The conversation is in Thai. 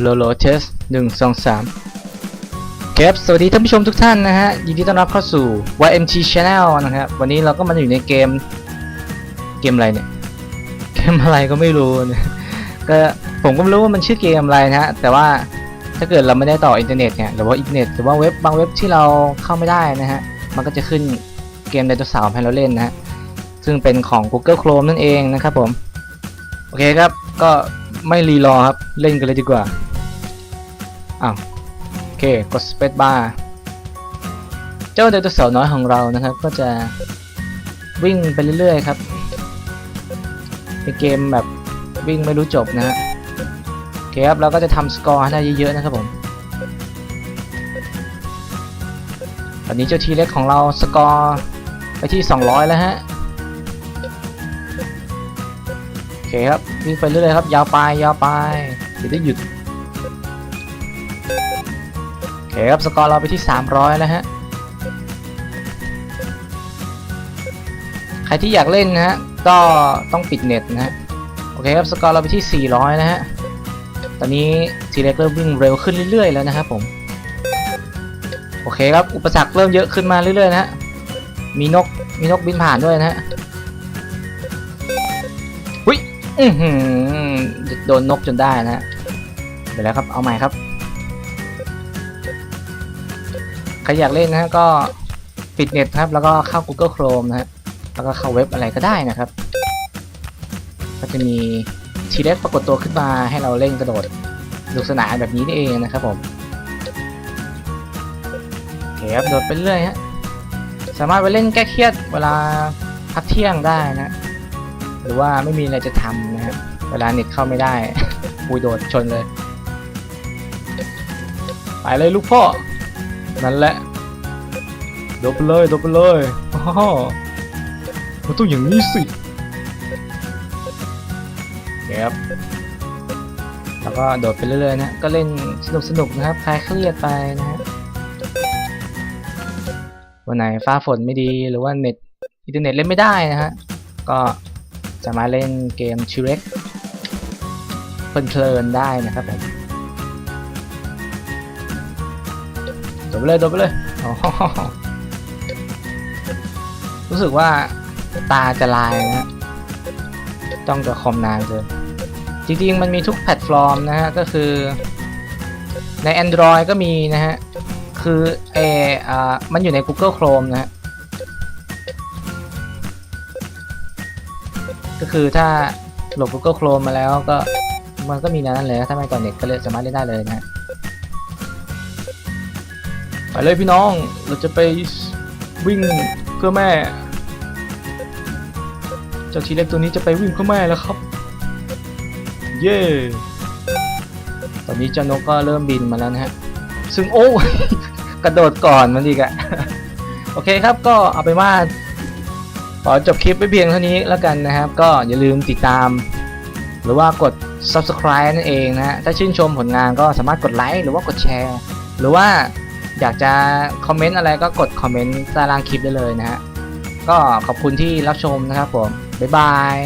โลโลเทสหนึ่งสองสามครับสวัสดีท่านผู้ชมทุกท่านนะฮะ ยินดีต้อนรับเข้าสู่ YMT Channel นะครับ วันนี้เราก็มาอยู่ในเกม เกมอะไรเนี่ย เกมอะไรก็ไม่รู้นะก็ผมก็ไม่รู้ว่ามันชื่อเกมอะไรนะฮะ แต่ว่าถ้าเกิดเราไม่ได้ต่ออินเทอร์เน็ตเนี่ยหรือว่าอินเทอร์เน็ตหรือว่าเว็บบางเว็บที่เราเข้าไม่ได้นะฮะ มันก็จะขึ้นเกมไดโนเสาร์ให้เราเล่นนะฮะ ซึ่งเป็นของ Google Chrome นั่นเองนะครับผม โอเคครับ ก็ไม่รีรอครับ เล่นกันเลยดีกว่า อ้าวโอเคกด Space Bar เจ้าไดโนเสาร์น้อยของเรานะครับ ก็จะวิ่งไปเรื่อยๆครับเป็นเกมแบบวิ่งไม่รู้จบนะฮะโอเคครับเราก็จะทำสกอร์ให้ได้เยอะๆนะครับผมตอนนี้เจ้าทีเล็กของเราสกอร์ไปที่ 200 แล้วฮะโอเคครับวิ่งไปเรื่อยๆครับยาวไปยาวไปเดี๋ยวได้หยุด เคครับสกอร์เราไปที่ 300 แล้วฮะ ใครที่อยากเล่นนะฮะ ก็ต้องปิดเน็ตนะฮะ โอเคครับสกอร์เราไปที่ 400 นะฮะ ตอนนี้ทีเล็กเริ่มวิ่งเร็วขึ้นเรื่อยๆ แล้วนะครับผม โอเคครับ อุปสรรคเริ่มเยอะขึ้นมาเรื่อยๆ นะฮะ มีนก มีนกบินผ่านด้วยนะฮะอุ้ยอือหือโดนนกจนได้นะฮะเดี๋ยวแล้วครับ เอาใหม่ครับ ใครอยากเล่นนะฮะก็ปิดเน็ตครับ แล้วก็เข้า Google Chrome นะฮะแล้วก็เข้าเว็บอะไรก็ได้นะครับ ก็จะมีทีเล็กปรากฏตัวขึ้นมาให้เราเล่นกระโดดสนุกสนานแบบนี้นี่เองนะครับผมโอเคครับโดดไปเรื่อยฮะสามารถไปเล่นแก้เครียดเวลาพักเที่ยงได้นะ หรือว่าไม่มีอะไรจะทำนะฮะเวลาเน็ตเข้าไม่ได้ปุยโดดชนเลย ไปเลยลูกพ่อ นั่นแหละโดดไปเลยโดดไปเลยอ้ามันต้องอย่างนี้สิครับแล้วก็โดดไปเรื่อยๆนะ ก็เล่นสนุกๆนะครับ คลายเครียดไปนะฮะ วันไหนฟ้าฝนไม่ดี หรือว่าเน็ตอินเทอร์เน็ตเล่นไม่ได้นะฮะ ก็สามาเล่นเกมชิเร็กเพลินๆได้นะครับผม โดดไปเลยโดดไปเลยอ๋อรู้สึกว่าตาจะลายนะฮะต้องกับคอมนานเกินจริงๆ มันมีทุกแพลตฟอร์มนะฮะ ก็คือใน Android ก็มีนะฮะ คือเอออ่ามันอยู่ใน Google Chrome นะฮะ ก็คือถ้าโหลด Google Chrome มาแล้วก็มันก็มีนั้นเลยถ้าไม่ต่อเน็ตก็เลยสามารถเล่นได้เลยนะฮะ ไปเลยพี่น้อง เราจะไปวิ่งเพื่อแม่ เจ้าทีเล็กตัวนี้จะไปวิ่งเพื่อแม่แล้วครับ เย้ตอนนี้เจ้านกก็เริ่มบินมาแล้วนะฮะ ซึ่งโอ้กระโดดก่อนมันอีกอะโอเคครับก็เอาไปว่าขอจบคลิปไปเพียงเท่านี้แล้วกันนะครับ ก็อย่าลืมติดตาม หรือว่ากด subscribe นั่นเองนะฮะถ้าชื่นชมผลงานก็สามารถกดไลค์หรือว่ากดแชร์ หรือว่า อยากจะคอมเมนต์อะไรก็กดคอมเมนต์ใต้ล่างคลิปได้เลยนะฮะก็ขอบคุณที่รับชมนะครับผมบ๊ายบาย